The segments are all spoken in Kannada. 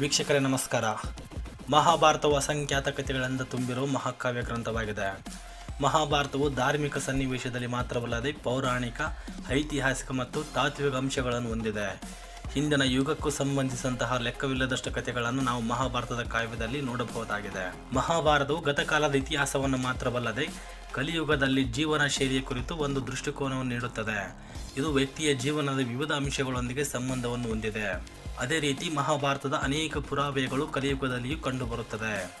ವೀಕ್ಷಕರೇ, ನಮಸ್ಕಾರ. ಮಹಾಭಾರತವು ಅಸಂಖ್ಯಾತ ಕಥೆಗಳಿಂದ ತುಂಬಿರುವ ಮಹಾಕಾವ್ಯ ಗ್ರಂಥವಾಗಿದೆ. ಮಹಾಭಾರತವು ಧಾರ್ಮಿಕ ಸನ್ನಿವೇಶದಲ್ಲಿ ಮಾತ್ರವಲ್ಲದೆ ಪೌರಾಣಿಕ, ಐತಿಹಾಸಿಕ ಮತ್ತು ತಾತ್ವಿಕ ಅಂಶಗಳನ್ನು ಹೊಂದಿದೆ. ಹಿಂದಿನ ಯುಗಕ್ಕೂ ಸಂಬಂಧಿಸಿದಂತಹ ಲೆಕ್ಕವಿಲ್ಲದಷ್ಟು ಕಥೆಗಳನ್ನು ನಾವು ಮಹಾಭಾರತದ ಕಾವ್ಯದಲ್ಲಿ ನೋಡಬಹುದಾಗಿದೆ. ಮಹಾಭಾರತವು ಗತಕಾಲದ ಇತಿಹಾಸವನ್ನು ಮಾತ್ರವಲ್ಲದೆ ಕಲಿಯುಗದಲ್ಲಿ ಜೀವನ ಶೈಲಿಯ ಕುರಿತು ಒಂದು ದೃಷ್ಟಿಕೋನವನ್ನು ನೀಡುತ್ತದೆ. ಇದು ವ್ಯಕ್ತಿಯ ಜೀವನದ ವಿವಿಧ ಅಂಶಗಳೊಂದಿಗೆ ಸಂಬಂಧವನ್ನು ಹೊಂದಿದೆ. ಅದೇ ರೀತಿ ಮಹಾಭಾರತದ ಅನೇಕ ಪುರಾವೆಗಳು ಕಲಿಯುಗದಲ್ಲಿಯೂ ಕಂಡುಬರುತ್ತದೆ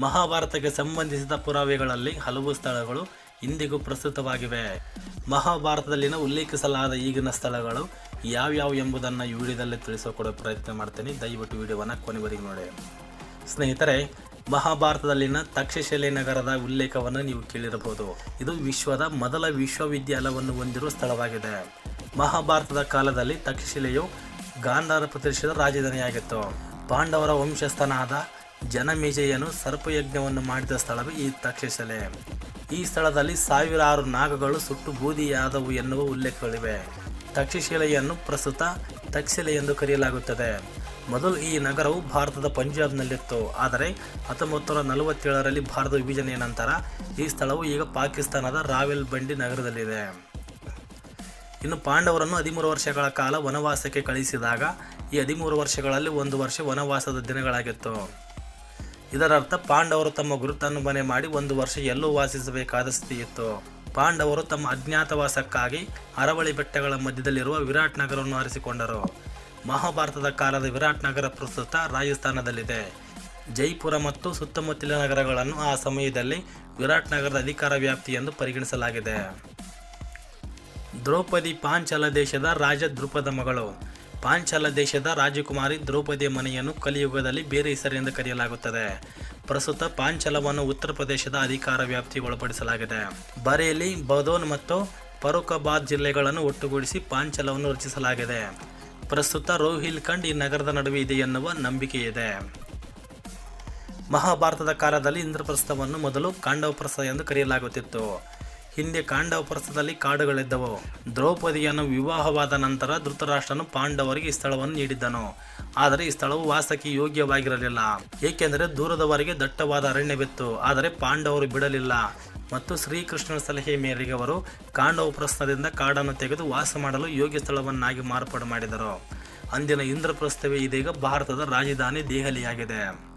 ಮಹಾಭಾರತಕ್ಕೆ ಸಂಬಂಧಿಸಿದ ಪುರಾವೆಗಳಲ್ಲಿ ಹಲವು ಸ್ಥಳಗಳು ಇಂದಿಗೂ ಪ್ರಸ್ತುತವಾಗಿವೆ. ಮಹಾಭಾರತದಲ್ಲಿನ ಉಲ್ಲೇಖಿಸಲಾದ ಈಗಿನ ಸ್ಥಳಗಳು ಯಾವ್ಯಾವು ಎಂಬುದನ್ನು ಈ ವಿಡಿಯೋದಲ್ಲಿ ತಿಳಿಸಿಕೊಡೋ ಪ್ರಯತ್ನ ಮಾಡ್ತೀನಿ. ದಯವಿಟ್ಟು ವಿಡಿಯೋವನ್ನು ಕೊನೆವರೆಗೆ ನೋಡಿ. ಸ್ನೇಹಿತರೆ, ಮಹಾಭಾರತದಲ್ಲಿನ ತಕ್ಷಶಿಲೆ ನಗರದ ಉಲ್ಲೇಖವನ್ನು ನೀವು ಕೇಳಿರಬಹುದು. ಇದು ವಿಶ್ವದ ಮೊದಲ ವಿಶ್ವವಿದ್ಯಾಲಯವನ್ನು ಹೊಂದಿರುವ ಸ್ಥಳವಾಗಿದೆ. ಮಹಾಭಾರತದ ಕಾಲದಲ್ಲಿ ತಕ್ಷಶಿಲೆಯು ಗಾಂಧಾರ ಪ್ರದೇಶದ ರಾಜಧಾನಿಯಾಗಿತ್ತು. ಪಾಂಡವರ ವಂಶಸ್ಥನಾದ ಜನಮೇಜಯನು ಸರ್ಪಯಜ್ಞವನ್ನು ಮಾಡಿದ ಸ್ಥಳವೇ ಈ ತಕ್ಷಶಿಲೆ. ಈ ಸ್ಥಳದಲ್ಲಿ ಸಾವಿರಾರು ನಾಗಗಳು ಸುಟ್ಟು ಬೂದಿಯಾದವು ಎನ್ನುವ ಉಲ್ಲೇಖಗಳಿವೆ. ತಕ್ಷಶಿಲೆಯನ್ನು ಪ್ರಸ್ತುತ ತಕ್ಷಿಲೆ ಎಂದು ಕರೆಯಲಾಗುತ್ತದೆ. ಮೊದಲು ಈ ನಗರವು ಭಾರತದ ಪಂಜಾಬ್ನಲ್ಲಿತ್ತು. ಆದರೆ ಹತ್ತೊಂಬತ್ತು ನೂರ ನಲವತ್ತೇಳರಲ್ಲಿ ಭಾರತ ವಿಭಜನೆಯ ನಂತರ ಈ ಸ್ಥಳವು ಈಗ ಪಾಕಿಸ್ತಾನದ ರಾವೆಲ್ ಬಂಡಿ ನಗರದಲ್ಲಿದೆ. ಇನ್ನು ಪಾಂಡವರನ್ನು ಹದಿಮೂರು ವರ್ಷಗಳ ಕಾಲ ವನವಾಸಕ್ಕೆ ಕಳಿಸಿದಾಗ ಈ ಹದಿಮೂರು ವರ್ಷಗಳಲ್ಲಿ ಒಂದು ವರ್ಷ ವನವಾಸದ ದಿನಗಳಾಗಿತ್ತು. ಇದರರ್ಥ ಪಾಂಡವರು ತಮ್ಮ ಗುರುತನ್ನು ಮನೆ ಮಾಡಿ ಒಂದು ವರ್ಷ ಎಲ್ಲೂ ವಾಸಿಸಬೇಕಾದ ಸ್ಥಿತಿ ಇತ್ತು ಪಾಂಡವರು ತಮ್ಮ ಅಜ್ಞಾತವಾಸಕ್ಕಾಗಿ ಅರವಳಿ ಬೆಟ್ಟಗಳ ಮಧ್ಯದಲ್ಲಿರುವ ವಿರಾಟ್ ನಗರವನ್ನು ಆರಿಸಿಕೊಂಡರು. ಮಹಾಭಾರತದ ಕಾಲದ ವಿರಾಟ್ ನಗರ ಪ್ರಸ್ತುತ ರಾಜಸ್ಥಾನದಲ್ಲಿದೆ. ಜೈಪುರ ಮತ್ತು ಸುತ್ತಮುತ್ತಲಿನ ನಗರಗಳನ್ನು ಆ ಸಮಯದಲ್ಲಿ ವಿರಾಟ್ ನಗರದ ಅಧಿಕಾರ ವ್ಯಾಪ್ತಿ ಎಂದು ಪರಿಗಣಿಸಲಾಗಿದೆ. ದ್ರೌಪದಿ ಪಾಂಚಾಲ ದೇಶದ ರಾಜ ದ್ರುಪದ ಮಗಳು. ಪಾಂಚಾಲ ದೇಶದ ರಾಜಕುಮಾರಿ ದ್ರೌಪದಿಯ ಮನೆಯನ್ನು ಕಲಿಯುಗದಲ್ಲಿ ಬೇರೆ ಹೆಸರಿನಿಂದ ಕರೆಯಲಾಗುತ್ತದೆ. ಪ್ರಸ್ತುತ ಪಾಂಚಲವನ್ನು ಉತ್ತರ ಪ್ರದೇಶದ ಅಧಿಕಾರ ವ್ಯಾಪ್ತಿಗೆ ಒಳಪಡಿಸಲಾಗಿದೆ ಬರೇಲಿ, ಬದೋನ್ ಮತ್ತು ಫರೂಖಾಬಾದ್ ಜಿಲ್ಲೆಗಳನ್ನು ಒಟ್ಟುಗೂಡಿಸಿ ಪಾಂಚಲವನ್ನು ರಚಿಸಲಾಗಿದೆ. ಪ್ರಸ್ತುತ ರೋಹಿಲ್ಖಂಡ್ ಈ ನಗರದ ನಡುವೆ ಇದೆ ಎನ್ನುವ ನಂಬಿಕೆ ಇದೆ ಮಹಾಭಾರತದ ಕಾಲದಲ್ಲಿ ಇಂದ್ರಪ್ರಸ್ಥವನ್ನು ಮೊದಲು ಕಾಂಡವಪ್ರಸ್ಥ ಎಂದು ಕರೆಯಲಾಗುತ್ತಿತ್ತು. ಹಿಂದೆ ಕಾಂಡವ ಪರ್ಸದಲ್ಲಿ ಕಾಡುಗಳಿದ್ದವು. ದ್ರೌಪದಿಯನ್ನು ವಿವಾಹವಾದ ನಂತರ ಧೃತರಾಷ್ಟ್ರನು ಪಾಂಡವರಿಗೆ ಸ್ಥಳವನ್ನು ನೀಡಿದ್ದನು. ಆದರೆ ಈ ಸ್ಥಳವು ವಾಸಕ್ಕೆ ಯೋಗ್ಯವಾಗಿರಲಿಲ್ಲ. ಏಕೆಂದರೆ ದೂರದವರೆಗೆ ದಟ್ಟವಾದ ಅರಣ್ಯವಿತ್ತು. ಆದರೆ ಪಾಂಡವರು ಬಿಡಲಿಲ್ಲ. ಮತ್ತು ಶ್ರೀಕೃಷ್ಣನ ಸಲಹೆ ಮೇರೆಗೆ ಅವರು ಕಾಂಡವ ಪ್ರಸ್ಥದಿಂದ ಕಾಡನ್ನು ತೆಗೆದು ವಾಸ ಮಾಡಲು ಯೋಗ್ಯ ಸ್ಥಳವನ್ನಾಗಿ ಮಾರ್ಪಾಡು ಮಾಡಿದರು. ಅಂದಿನ ಇಂದ್ರಪ್ರಸ್ಥವೇ ಇದೀಗ ಭಾರತದ ರಾಜಧಾನಿ ದೆಹಲಿಯಾಗಿದೆ.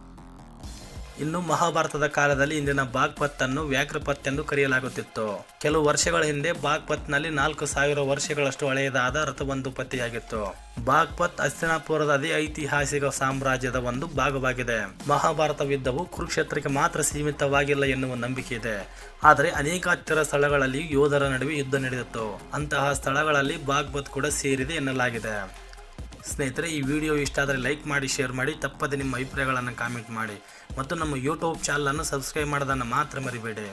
ಇನ್ನು ಮಹಾಭಾರತದ ಕಾಲದಲ್ಲಿ ಇಂದಿನ ಬಾಗ್ಪತ್ ಅನ್ನು ವ್ಯಾಘ್ರಪತ್ ಎಂದು ಕರೆಯಲಾಗುತ್ತಿತ್ತು. ಕೆಲವು ವರ್ಷಗಳ ಹಿಂದೆ ಬಾಗ್ಪತ್ನಲ್ಲಿ ನಾಲ್ಕು ಸಾವಿರ ವರ್ಷಗಳಷ್ಟು ಹಳೆಯದಾದ ರಥವೊಂದು ಪತ್ತೆಯಾಗಿತ್ತು ಬಾಗ್ಪತ್ ಹಸ್ತಿನಾಪುರದ ಅದೇ ಐತಿಹಾಸಿಕ ಸಾಮ್ರಾಜ್ಯದ ಒಂದು ಭಾಗವಾಗಿದೆ. ಮಹಾಭಾರತ ಯುದ್ಧವು ಕುರುಕ್ಷೇತ್ರಕ್ಕೆ ಮಾತ್ರ ಸೀಮಿತವಾಗಿಲ್ಲ ಎನ್ನುವ ನಂಬಿಕೆ ಇದೆ. ಆದರೆ ಅನೇಕ ಹತ್ತಿರ ಸ್ಥಳಗಳಲ್ಲಿ ಯೋಧರ ನಡುವೆ ಯುದ್ಧ ನಡೆದಿತ್ತು. ಅಂತಹ ಸ್ಥಳಗಳಲ್ಲಿ ಬಾಗ್ಪತ್ ಕೂಡ ಸೇರಿದೆ ಎನ್ನಲಾಗಿದೆ. ಸ್ನೇಹಿತರೆ, ಈ ವಿಡಿಯೋ ಇಷ್ಟ ಆದರೆ ಲೈಕ್ ಮಾಡಿ, ಶೇರ್ ಮಾಡಿ, ತಪ್ಪದೆ ನಿಮ್ಮ ಅಭಿಪ್ರಾಯಗಳನ್ನು ಕಾಮೆಂಟ್ ಮಾಡಿ. ಮತ್ತು ನಮ್ಮ ಯೂಟ್ಯೂಬ್ ಚಾನಲನ್ನು ಸಬ್ಸ್ಕ್ರೈಬ್ ಮಾಡೋದನ್ನು ಮಾತ್ರ ಮರಿಬೇಡಿ.